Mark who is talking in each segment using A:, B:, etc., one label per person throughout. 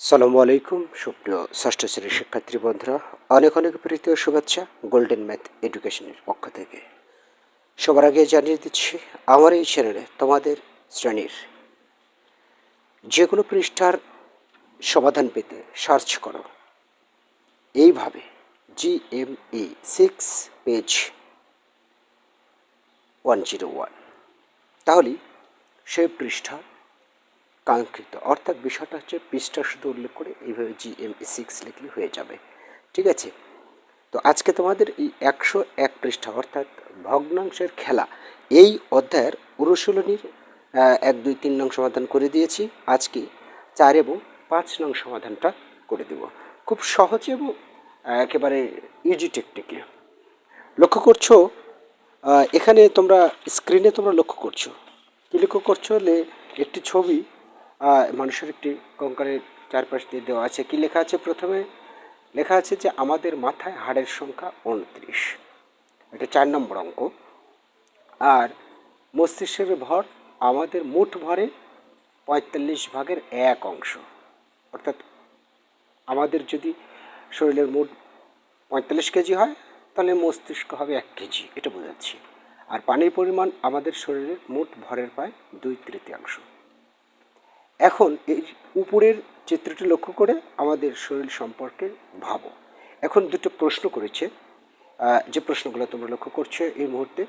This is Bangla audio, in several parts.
A: সালামু আলাইকুম, সুপ্রিয় ষষ্ঠ শ্রেণির শিক্ষার্থী বন্ধুরা। অনেক অনেক প্রীতি ও শুভেচ্ছা গোল্ডেন ম্যাথ এডুকেশনের পক্ষ থেকে। সবার আগে জানিয়ে দিচ্ছি, আমার এই চ্যানেলে তোমাদের শ্রেণির যে কোনো পৃষ্ঠার সমাধান পেতে সার্চ করো। এইভাবে G M E six page one zero one তাহলেই সেই পৃষ্ঠা কাঙ্ক্ষিত। অর্থাৎ বিষয়টা হচ্ছে পৃষ্ঠা শুধু উল্লেখ করে এইভাবে জি এম সিক্স লিখলে হয়ে যাবে। ঠিক আছে? তো আজকে তোমাদের এই একশো এক পৃষ্ঠা, অর্থাৎ ভগ্নাংশের খেলা, এই অধ্যায়ের অনুশীলনীর এক, দুই, তিন নং সমাধান করে দিয়েছি। আজকে চার এবং পাঁচ নং সমাধানটা করে দেব। খুব সহজ এবং একেবারে ইজি টেকনিকে লক্ষ্য করছ? এখানে তোমরা স্ক্রিনে তোমরা লক্ষ্য করছ। কি লক্ষ্য করছ? হলে একটি ছবি মানুষের একটি কঙ্কালের চারপাশ দিয়ে দেওয়া আছে। কি লেখা আছে প্রথমে? লেখা আছে যে, আমাদের মাথায় হাড়ের সংখ্যা উনত্রিশ। এটা চার নম্বর অঙ্ক। আর মস্তিষ্কের ভর আমাদের মোট ভরে পঁয়তাল্লিশ ভাগের এক অংশ। অর্থাৎ আমাদের যদি শরীরের মোট পঁয়তাল্লিশ কেজি হয়, তাহলে মস্তিষ্ক হবে এক কেজি। এটা বোঝাচ্ছি। আর পানির পরিমাণ আমাদের শরীরের মোট ভরের প্রায় দুই তৃতীয়াংশ এখন এই উপরের চিত্রটি লক্ষ্য করে আমাদের শরীর সম্পর্কে ভাবো। এখন দুটো প্রশ্ন করেছে। যে প্রশ্নগুলো তোমরা লক্ষ্য করছ এই মুহূর্তে।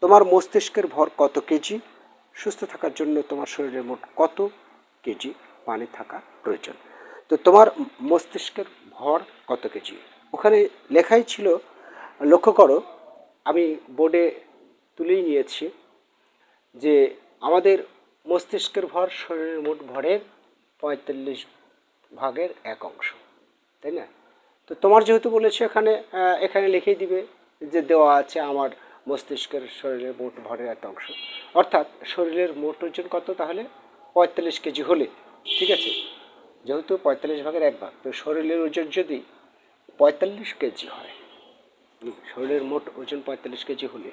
A: তোমার মস্তিষ্কের ভর কত কেজি? সুস্থ থাকার জন্য তোমার শরীরের মোট কত কেজি পানি থাকা প্রয়োজন? তো তোমার মস্তিষ্কের ভর কত কেজি? ওখানে লেখাই ছিল, লক্ষ্য করো, আমি বোর্ডে তুলেই নিয়েছি যে আমাদের মস্তিষ্কের ভর শরীরের মোট ভরের পঁয়তাল্লিশ ভাগের এক অংশ, তাই না? তো তোমার যেহেতু বলেছে এখানে এখানে লিখেই দিবে যে দেওয়া আছে আমার মস্তিষ্কের শরীরের মোট ভরের এক অংশ। অর্থাৎ শরীরের মোট ওজন কত তাহলে? পঁয়তাল্লিশ কেজি হলে, ঠিক আছে? যেহেতু পঁয়তাল্লিশ ভাগের এক ভাগ, তো শরীরের ওজন যদি পঁয়তাল্লিশ কেজি হয় শরীরের মোট ওজন পঁয়তাল্লিশ কেজি হলে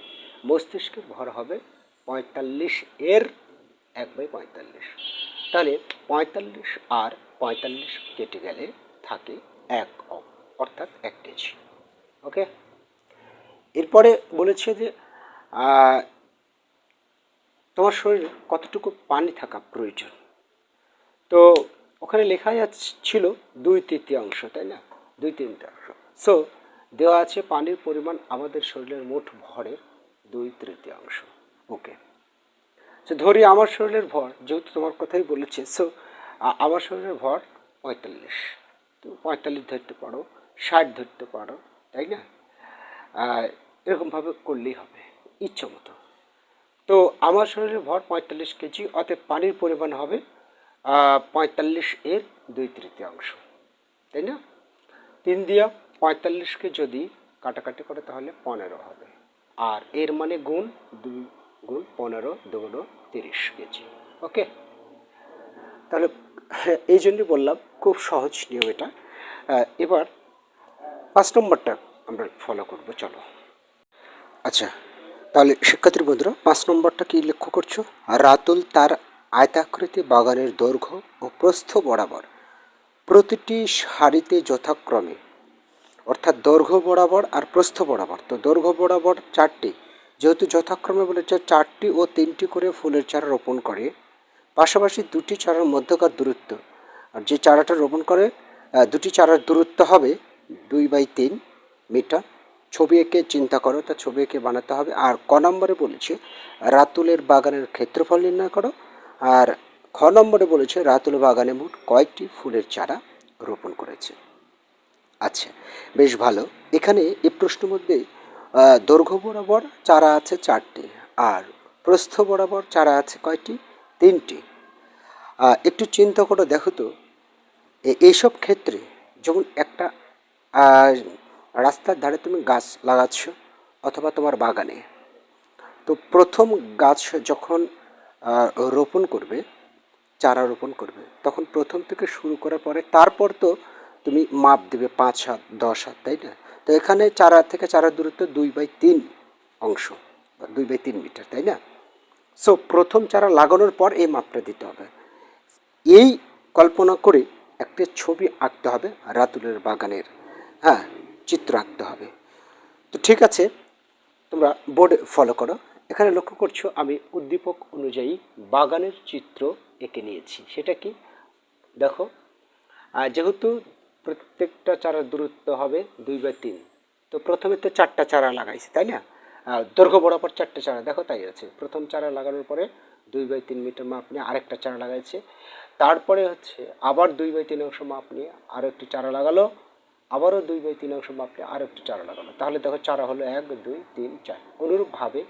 A: মস্তিষ্কের ভর হবে পঁয়তাল্লিশ এর এক বাই পঁয়তাল্লিশ। তাহলে পঁয়তাল্লিশ আর পঁয়তাল্লিশ কেটে গেলে থাকে এক অ- অর্থাৎ এক কেজি। ওকে? এরপরে বলেছে যে তোমার শরীরে কতটুকু পানি থাকা প্রয়োজন? তো ওখানে লেখা ছিল দুই তৃতীয়াংশ, তাই না? দুই তৃতীয়াংশ। সো দেওয়া আছে পানির পরিমাণ আমাদের শরীরের মোট ভরের দুই তৃতীয়াংশ। ওকে। সো ধরি আমার শরীরের ভর, যেহেতু তোমার কথাই বলেছে সো আমার শরীরের ভর পঁয়তাল্লিশ। তো পঁয়তাল্লিশ ধরতে পারো, ষাট ধরতে পারো, তাই না? এরকমভাবে করলেই হবে, ইচ্ছে মতো। তো আমার শরীরের ভর পঁয়তাল্লিশ কেজি, অতএব পানির পরিমাণ হবে পঁয়তাল্লিশ এর দুই তৃতীয়াংশ, তাই না? তিন দিয়া পঁয়তাল্লিশকে যদি কাটাকাটি করে, তাহলে পনেরো হবে। আর এর মানে গুণ দুই গুণ পনেরো দুগুণ তিরিশ কেজি। ওকে তাহলে, এই জন্যই বললাম, খুব সহজ নিয়ম এটা। এবার পাঁচ নম্বরটা আমরা ফলো করব, চলো। আচ্ছা তাহলে শিক্ষার্থী বন্ধুরা, পাঁচ নম্বরটা কি লক্ষ্য করছ? রাতুল তার আয়তাকৃতি বাগানের দৈর্ঘ্য ও প্রস্থ বরাবর প্রতিটি সারিতে যথাক্রমে, অর্থাৎ দৈর্ঘ্য বরাবর আর প্রস্থ বরাবর। তো দৈর্ঘ্য বরাবর চারটি যেহেতু যথাক্রমে বলেছে চারটি ও তিনটি করে ফুলের চারা রোপণ করে, পাশাপাশি দুটি চারার মধ্যকার দূরত্ব। আর যে চারাটা রোপণ করে দুটি চারার দূরত্ব হবে দুই বাই তিন মিটার। ছবি এঁকে চিন্তা করো, তা ছবি এঁকে বানাতে হবে। আর ক নম্বরে বলেছে, রাতুলের বাগানের ক্ষেত্রফল নির্ণয় করো। আর খ নম্বরে বলেছে, রাতুল বাগানে মোট কয়েকটি ফুলের চারা রোপণ করেছে? আচ্ছা বেশ ভালো। এখানে এই প্রশ্নের মধ্যে দৈর্ঘ্য বরাবর চারা আছে চারটি আর প্রস্থ বরাবর চারা আছে কয়টি? তিনটি। একটু চিন্তা করে দেখো তো এইসব ক্ষেত্রে যখন একটা রাস্তার ধারে তুমি গাছ লাগাচ্ছ অথবা তোমার বাগানে, তো প্রথম গাছ যখন রোপণ করবে, চারা রোপণ করবে, তখন প্রথম থেকে শুরু করার পরে তারপর তো তুমি মাপ দেবে পাঁচ হাত, দশ হাত, তাই না? তো এখানে চারা থেকে চারা দূরত্ব দুই বাই তিন অংশ, বা দুই বাই তিন মিটার, তাই না? সো প্রথম চারা লাগানোর পর এই মাপটা দিতে হবে। এই কল্পনা করে একটি ছবি আঁকতে হবে, রাতুলের বাগানের হ্যাঁ চিত্র আঁকতে হবে। তো ঠিক আছে, তোমরা বোর্ডে ফলো করো। এখানে লক্ষ্য করছ, আমি উদ্দীপক অনুযায়ী বাগানের চিত্র এঁকে নিয়েছি। সেটা কি? দেখো যেহেতু প্রত্যেকটা চারার দূরত্ব হবে দুই বাই তিন। তো প্রথমে তো চারটা চারা লাগাইছি, তাই না? দৈর্ঘ্য বরাবর চারটে চারা, দেখো তাই আছে। প্রথম চারা লাগানোর পরে দুই বাই তিন মিটার মাপ নিয়ে আরেকটা চারা লাগাইছে। তারপরে হচ্ছে আবার দুই বাই তিন অংশ মাপ নিয়ে আরও একটি চারা লাগালো, আবারও দুই বাই তিন অংশ মাপ নিয়ে আরও একটি চারা লাগালো। তাহলে দেখো চারা হলো এক, দুই, তিন, চার। অনুরূপভাবে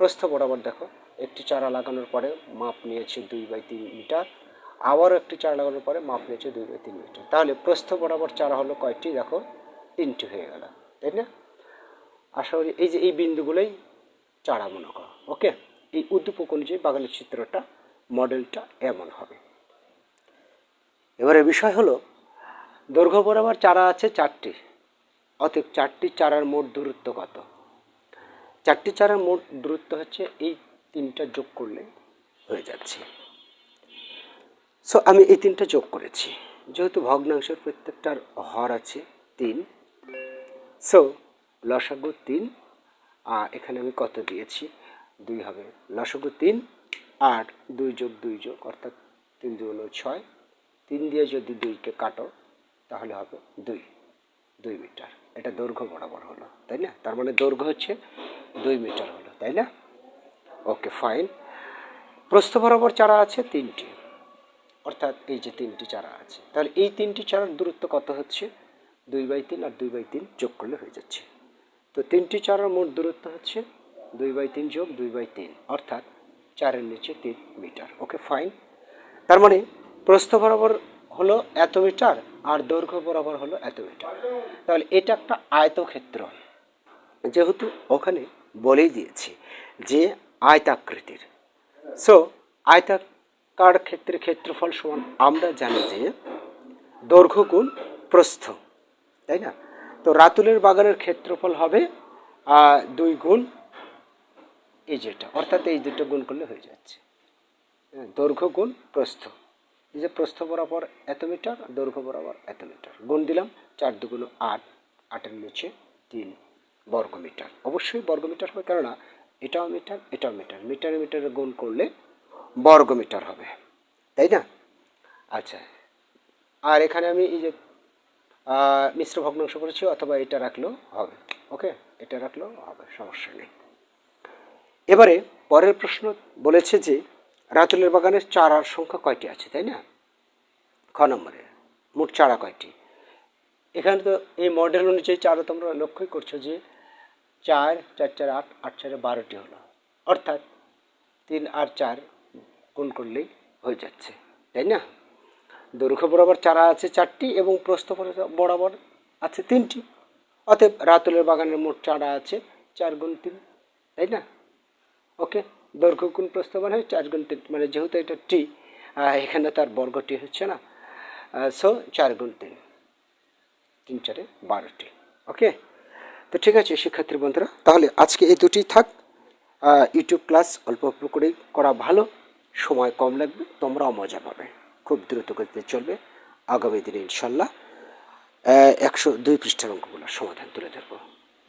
A: প্রস্থ বরাবর দেখো, একটি চারা লাগানোর পরে মাপ নিয়েছে দুই বাই তিন মিটার। আবারও একটি চারা লাগানোর পরে মাপ নিয়েছে দুই বাই তিন মিটার। তাহলে প্রস্থ বরাবর চারা হলো কয়টি? দেখো, তিনটি হয়ে গেল, তাই না? আশা করি এই যে এই বিন্দুগুলোই চারা মনে করো, ওকে? এই উদ্দীপক অনুযায়ী বাগানের চিত্রটা, মডেলটা এমন হবে। এবারে বিষয় হলো, দৈর্ঘ্য বরাবর চারা আছে চারটি, অতএব চারটি চারার মোট দূরত্ব কত? চারটি চারার মোট দূরত্ব হচ্ছে এই তিনটা যোগ করলে হয়ে যাচ্ছে। সো আমি এই তিনটা যোগ করেছি। যেহেতু ভগ্নাংশের প্রত্যেকটার হর আছে, তিন। সো লসাগু তিন, আর এখানে আমি কত দিয়েছি? দুই হবে লসাগু তিন, আর দুই যোগ দুই যোগ, অর্থাৎ তিন দুই হলো ছয়। তিন দিয়ে যদি দুইকে কাটো, তাহলে হবে দুই। দুই মিটার। এটা দৈর্ঘ্য বরাবর হলো, তাই না? তার মানে দৈর্ঘ্য হচ্ছে দুই মিটার হলো, তাই না? ওকে ফাইন প্রস্থ বরাবর চারা আছে তিনটি। অর্থাৎ এই যে তিনটি চারা আছে, তাহলে এই তিনটি চারার দূরত্ব কত হচ্ছে? দুই বাই তিন আর দুই বাই তিন যোগ করলে হয়ে যাচ্ছে। তো তিনটি চারার মোট দূরত্ব হচ্ছে দুই বাই তিন যোগ দুই বাই তিন, অর্থাৎ চারের নিচে তিন মিটার। ওকে, ফাইন। তার মানে প্রস্থ বরাবর হলো এত মিটার আর দৈর্ঘ্য বরাবর হলো এত মিটার। তাহলে এটা একটা আয়তক্ষেত্র। যেহেতু ওখানে বলেই দিয়েছি যে আয়তাকৃতির। সো আয়তাকার ক্ষেত্রে ক্ষেত্রফল সমান? আমরা জানি যে দৈর্ঘ্য গুণ প্রস্থ তাই না? তো রাতুলের বাগানের ক্ষেত্রফল হবে দুই গুণ এই যেটা অর্থাৎ এই দুটো গুণ করলে হয়ে যাচ্ছে। হ্যাঁ, দৈর্ঘ্য গুণ প্রস্থ। এই যে প্রস্থ বরাবর এত মিটার দৈর্ঘ্য বরাবর এত মিটার। গুণ দিলাম চার দুগুণ আট আটের নিচে তিন বর্গ মিটার অবশ্যই বর্গ মিটার হবে কেননা এটাও মিটার এটাও মিটার। মিটারে মিটারে গুণ করলে বর্গ মিটার হবে, তাই না? আচ্ছা আর এখানে আমি এই যে মিশ্র ভগ্নাংশ করেছি, অথবা এটা রাখলেও হবে, ওকে? এটা রাখলেও হবে, সমস্যা নেই। এবারে পরের প্রশ্ন বলেছে যে, রাতুলের বাগানে চারার সংখ্যা কয়টি আছে, তাই না? খ নম্বরে, মোট চারা কয়টি? এখানে তো এই মডেল অনুযায়ী চারা তোমরা লক্ষ্যই করছ যে, চার চার চার, আট আট, চারে বারোটি হলো। অর্থাৎ তিন আর চার গুণ করলেই হয়ে যাচ্ছে, তাই না? দৈর্ঘ্য বরাবর চারা আছে চারটি এবং প্রস্থ বরাবর আছে তিনটি। অতএব রাতুলের বাগানের মোট চারা আছে চার গুণ তিন, তাই না? ওকে, দৈর্ঘ্য গুণ প্রস্থ মানে চার গুণ তিন মানে যেহেতু এটা টি এখানে তার বর্গটি হচ্ছে না সো চার গুণ তিন তিন চারে বারোটি, ওকে? তো ঠিক আছে শিক্ষার্থী বন্ধুরা, তাহলে আজকে এই দুটি থাক। ইউটিউব ক্লাস অল্প অল্প করেই করা ভালো। সময় কম লাগবে, তোমরাও মজা পাবে। খুব দ্রুত গতিতে চলবে। আগামী দিনে ইনশাল্লাহ একশো দুই পৃষ্ঠার অঙ্কগুলোর সমাধান তুলে ধরবো।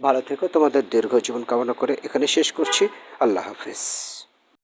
A: ভালো থেকো, তোমাদের দীর্ঘ জীবন কামনা করে এখানে শেষ করছি। আল্লাহ হাফিজ।